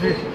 হয়েছে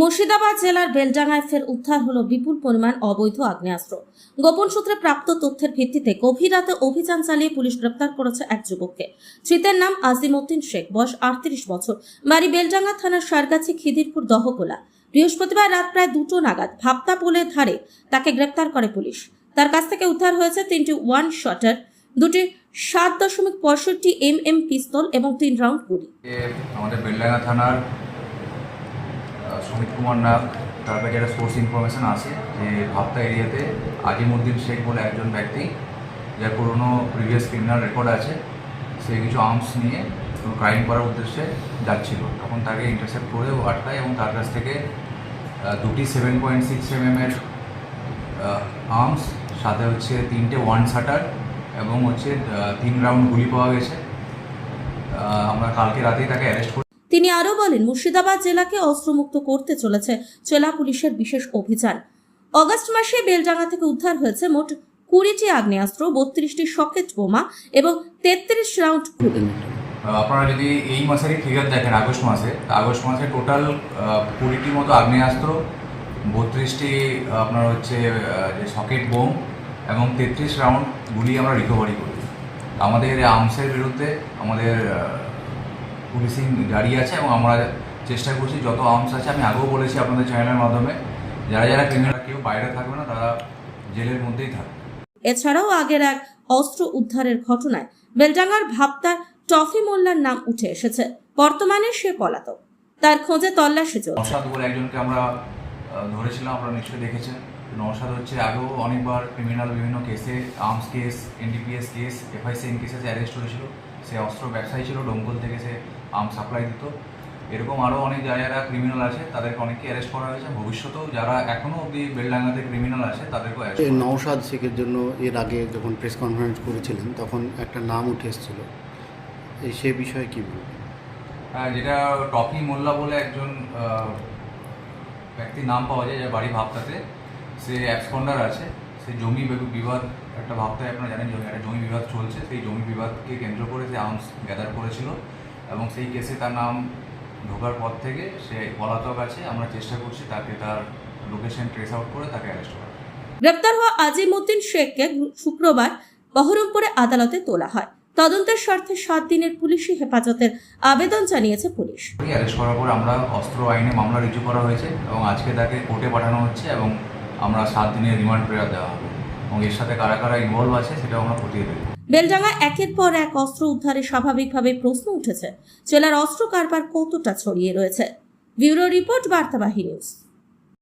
মুর্শিদাবাদ জেলার বেলডাঙ্গায় ফের উদ্ধার হলো বিপুল পরিমাণ অবৈধ আগ্নেয়াস্ত্র। গোপন সূত্রে প্রাপ্ত তথ্যের ভিত্তিতে গভীর রাতে অভিযান চালিয়ে পুলিশ গ্রেপ্তার করেছে এক যুবককে। ধৃতের নাম আজিমউদ্দিন শেখ, বয়স আটত্রিশ বছর, বাড়ি বেলডাঙ্গা থানার সারগাছি খিদিরপুর দহকোলা বৃহস্পতিবার রাত প্রায় দুটো নাগাদ ভাপ্তা পোলের ধারে তাকে গ্রেপ্তার করে পুলিশ। তার কাছ থেকে উদ্ধার হয়েছে তিনটি ওয়ান শটার, দুটি সাত দশমিক পঁয়ষট্টি এম এম পিস্তল এবং তিন রাউন্ড গুলি। আমাদের বেলডাঙ্গা থানার সুমিত কুমার নাগ তার কাছে একটা সোর্স ইনফরমেশন আছে যে ভাপ্তা এরিয়াতে আজিমুদ্দিন শেখ বলে একজন ব্যক্তি, যার পুরনো প্রিভিয়াস ক্রিমিনাল রেকর্ড আছে, সে কিছু আর্মস নিয়ে ক্রাইম করার উদ্দেশ্যে যাচ্ছিল। তখন তাকে ইন্টারসেপ্ট করে ও আটকায় এবং তার কাছ থেকে দুটি সেভেন পয়েন্ট সিক্স এম এর আর্মস সাথে হচ্ছে তিনটে ওয়ান শাটার এবং হচ্ছে তিন রাউন্ড গুলি পাওয়া গেছে। আমরা কালকে রাতেই তাকে অ্যারেস্ট করি তিনি আরও বলেন, মুর্শিদাবাদ জেলাকে অস্ত্রমুক্ত করতে চলেছে জেলা পুলিশের বিশেষ অভিযান। অগস্ট মাসে বেলডাঙ্গা থেকে উদ্ধার হয়েছে মোট কুড়িটি আগ্নেয়াস্ত্র, বত্রিশটি সকেট বোমা এবং তেত্রিশ রাউন্ড আপনারা যদি এই মাসেরই ফিগার দেখেন, আগস্ট মাসে আগস্ট মাসে টোটাল কুড়িটি মতো আগ্নেয়াস্ত্র, বত্রিশটি আপনার হচ্ছে যে সকেট বোম এবং তেত্রিশ রাউন্ড গুলি আমরা রিকভারি করি। আমাদের আর্মসের বিরুদ্ধে, আমাদের পুলিশিং জারি আছে এবং আমরা চেষ্টা করছি যত আর্মস আছে আমি আগেও বলেছি আপনাদের চ্যানেলের মাধ্যমে যারা যারা ক্রিমিনাল কেউ বাইরে থাকবে না তারা জেলের মধ্যেই থাকবে। এছাড়াও আগের এক অস্ত্র উদ্ধারের ঘটনায় বেলডাঙ্গার ভাপ্তার টফি মোল্লার নাম উঠে এসেছে। বর্তমানে সে পলাতক। তার খোঁজে তল্লাশি চলছে। একজনকে আমরা ধরেছিলাম আপনারা নিশ্চয়ই দেখেছেন। নওশাদ হচ্ছে আগেও অনেকবার ক্রিমিনাল বিভিন্ন কেসে arms case NDPS case FICN কেসে অ্যারেস্ট হয়েছিল। সে অস্ত্র ব্যবসায়ী ছিল ডোমকল থেকে সে আর্মস সাপ্লাই দিত। এরকম আরও অনেক যারা যারা ক্রিমিনাল আছে তাদেরকে অনেককে অ্যারেস্ট করা হয়েছে। ভবিষ্যতেও যারা এখনও অবধি বেলডাঙ্গাতে ক্রিমিনাল আছে তাদেরকেও অ্যারেস্ট নওশাদ শেখের জন্য এর আগে যখন প্রেস কনফারেন্স করেছিলেন তখন একটা নাম উঠে এসেছিল। এই সে বিষয়ে কি বলবেন? হ্যাঁ যেটা টপি মোল্লা বলে একজন ব্যক্তির নাম পাওয়া যায় যার বাড়ি ভাবতাতে। সে অ্যাবসকন্ডার আছে সে জমি বিবাদ একটা ভাবতায় আপনারা জানেন জমি একটা জমি বিবাদ চলছে সেই জমি বিবাদকে কেন্দ্র করে সে আর্মস গ্যাদার করেছিল এবং সেই কেসে তার নাম ঢোকার পর থেকে সে পলাতক আছে আমরা চেষ্টা করছি তাকে তার লোকেশন ট্রেস আউট করে তাকে অ্যারেস্ট করা গ্রেপ্তার হওয়া আজিমউদ্দিন শেখকে শুক্রবার বহরমপুরে আদালতে তোলা হয়। তদন্তের স্বার্থে সাত দিনের পুলিশি হেফাজতের আবেদন জানিয়েছে পুলিশ। অ্যারেস্ট করার পর আমরা অস্ত্র আইনে মামলা রিজু করা হয়েছে এবং আজকে তাকে কোর্টে পাঠানো হচ্ছে এবং আমরা সাত দিনের রিমান্ড প্রেয়ার দেওয়া হবে। এবং এর সাথে কারা কারা ইনভলভ আছে সেটাও আমরা খতিয়ে দেবো বেলডাঙ্গা একের পর এক অস্ত্র উদ্ধারে স্বাভাবিকভাবে প্রশ্ন উঠেছে। জেলার অস্ত্র কারবার কতটা ছড়িয়ে রয়েছে? ব্যুরো রিপোর্ট, বার্তাবাহী নিউজ।